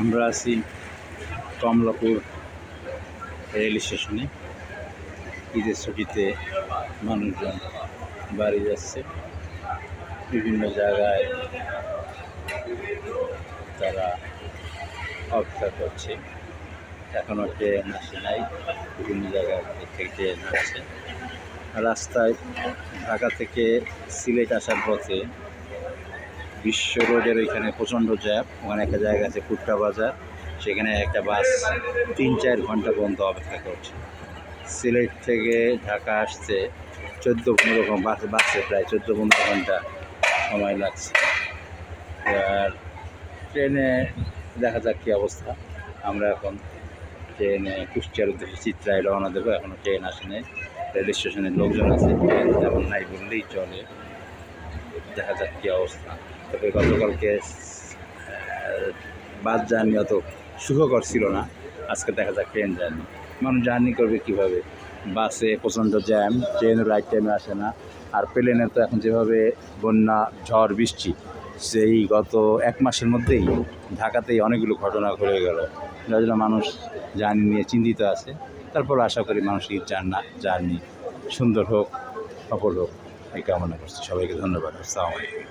আমরা আছি কমলাপুর রেল স্টেশনে। ঈদের ছুটিতে মানুষজন বাড়ি যাচ্ছে। বিভিন্ন জায়গায় তারা অপেক্ষা করছে। এখনও ট্রেন আসে নাই, বিভিন্ন জায়গায় থেকে ট্রেন আসছে রাস্তায় ঢাকা থেকে সিলেট আসার পথে বিশ্ব রোডের ওইখানে প্রচণ্ড জ্যাম। ওখানে একটা জায়গা আছে ফুটকা বাজার। সেখানে একটা বাস তিন চার ঘণ্টা পর্যন্ত অপেক্ষা করছে। সিলেট থেকে ঢাকা আসছে চোদ্দ পনেরো বাস, বাসে প্রায় চোদ্দ পনেরো ঘণ্টা সময় লাগছে। আর ট্রেনে দেখা যাক কী অবস্থা। আমরা এখন ট্রেনে কুষ্টিয়ার উদ্দেশ্যে চিত্রায় রওনা দেবো। এখনও ট্রেন আসেনি। রেল স্টেশনের লোকজন আছে। ট্রেন তেমন নাই বললেই চলে। দেখা যাক কী অবস্থা। তবে গতকালকে বাস জার্নি অত সুখকর ছিল না। আজকে দেখা যাক ট্রেন জার্নি। মানুষ জার্নি করবে কীভাবে? বাসে প্রচণ্ড জ্যাম, ট্রেন রাইট টাইমে আসে না। আর প্লেনে তো এখন যেভাবে বন্যা, ঝড়, বৃষ্টি, সেই গত এক মাসের মধ্যেই ঢাকাতেই অনেকগুলো ঘটনা ঘটে গেল। যার জন্য মানুষ জার্নি নিয়ে চিন্তিত আছে। তারপর আশা করি মানসিক জার্না, জার্নি সুন্দর হোক, সফল হোক। এই কামনা করছি। সবাইকে ধন্যবাদ। আসসালামু আলাইকুম।